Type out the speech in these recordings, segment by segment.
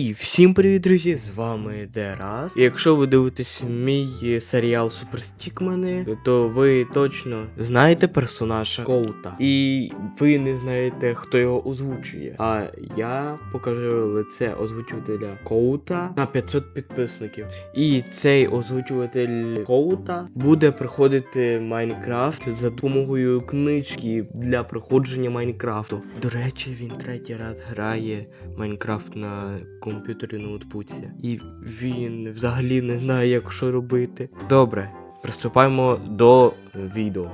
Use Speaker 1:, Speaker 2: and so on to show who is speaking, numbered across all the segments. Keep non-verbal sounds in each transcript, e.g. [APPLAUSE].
Speaker 1: І всім привіт, друзі! З вами Дерас. Якщо ви дивитесь мій серіал Суперстікмени, то ви точно знаєте персонажа Коута. І ви не знаєте, хто його озвучує. А я покажу лице озвучувателя Коута на 500 підписників. І цей озвучуватель Коута буде проходити Майнкрафт за допомогою книжки для проходження Майнкрафту. До речі, він третій раз грає Майнкрафт на комп'ютері ноутбуці. І він взагалі не знає, як що робити. Добре, приступаємо до відео.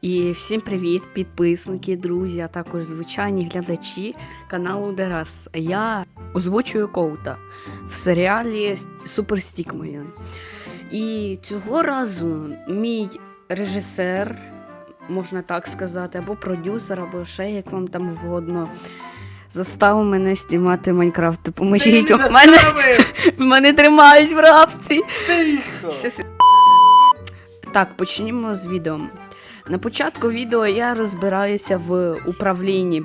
Speaker 2: І всім привіт, підписники, друзі, а також звичайні глядачі каналу Дерас. Я озвучую Коута в серіалі Суперстікмені. І цього разу мій режисер, можна так сказати, або продюсер, або ще як вам там вгодно, заставив мене знімати Майнкрафт. Допоможіть, в мене, [LAUGHS] в мене тримають в рабстві.
Speaker 1: Тихо!
Speaker 2: Все, все. Так, почнімо з відео. На початку відео я розбираюся в управлінні.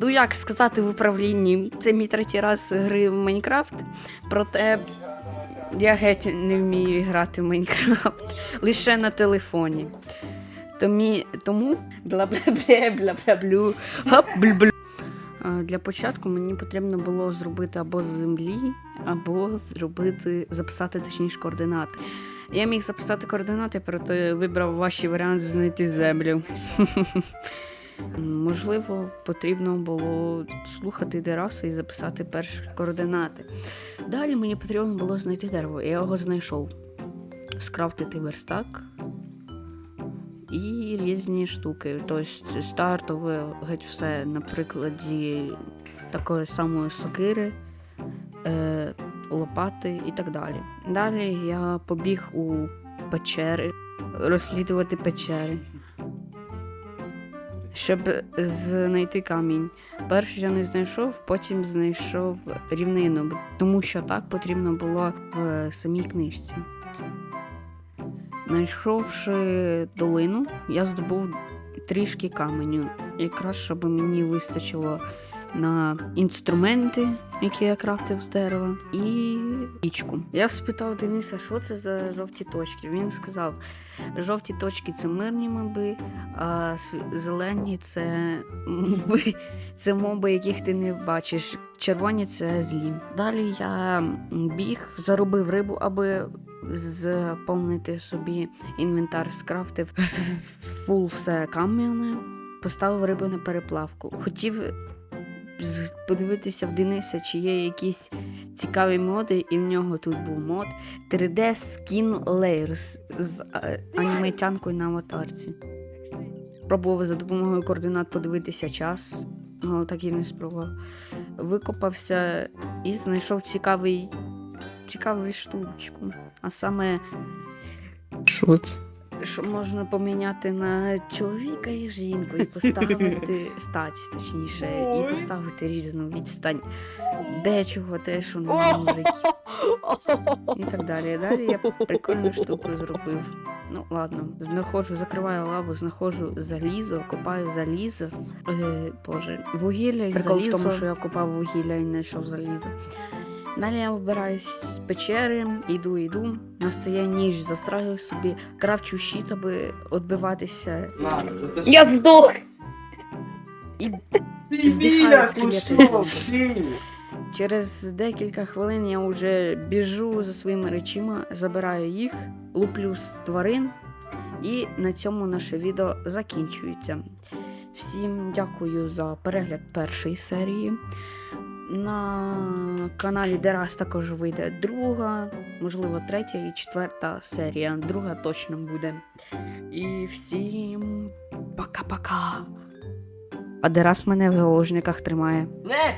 Speaker 2: Ну, як сказати в управлінні? Це мій третій раз гри в Майнкрафт. Проте я геть не вмію грати в Майнкрафт [LAUGHS] лише на телефоні. Тому бла-бла-бла, бла-бла-блю, гоп, блю Для початку мені потрібно було зробити або з землі, або зробити, записати точніше координати. Я міг записати координати, проте вибрав ваші варіанти знайти землю. [LAUGHS] Можливо, потрібно було слухати Дераса і записати перші координати. Далі мені потрібно було знайти дерево, я його знайшов. Скрафтити верстак і різні штуки. Тобто стартове геть все на прикладі такої самої сокири, е, лопати і так далі. Далі я побіг у печери, розслідувати печери. Щоб знайти камінь. Перш я не знайшов, потім знайшов рівнину, тому що так потрібно було в самій книжці. Знайшовши долину, я здобув трішки каменю, якраз щоб мені вистачило на інструменти, які я крафтив з дерева, і річку. Я спитав Дениса, що це за жовті точки. Він сказав: жовті точки це мирні моби, а зелені це моби, це моби, яких ти не бачиш. Червоні це злі. Далі я біг, заробив рибу, аби заповнити собі інвентар, скрафтив [LAUGHS] фул все кам'яне, поставив рибу на переплавку. Хотів подивитися в Дениса, чи є якісь цікаві моди, і в нього тут був мод 3D Skin Layers з е, анімейтянкою на аватарці. Пробував за допомогою координат подивитися час, але так і не спробував. Викопався і знайшов цікавий, цікаву штучку. А саме,
Speaker 1: Що це?
Speaker 2: що можна поміняти на чоловіка і жінку, і поставити [LAUGHS] стать, точніше, і поставити різну відстань дечого, те, що не говорить. [LAUGHS] І так далі. Далі я прикольну штуку зробив. Ну, ладно, знаходжу, закриваю лаву, знаходжу залізо, копаю залізо. Е, боже, вугілля і
Speaker 1: Прикол в
Speaker 2: залізо.
Speaker 1: тому,
Speaker 2: що я копав вугілля і знайшов залізо. Далі я вибираюсь з печери, іду, іду, настає ніч, застраю собі, кравчу щит, аби відбиватися. Я здох! І здихаю скелети. Через декілька хвилин я вже біжу за своїми речима, забираю їх, луплю з тварин, і на цьому наше відео закінчується. Всім дякую за перегляд першої серії. На каналі Дерас також вийде друга, можливо, третя і четверта серія. Друга точно буде. І всім пока-пока. А Дерас мене в заложниках тримає.
Speaker 1: Не!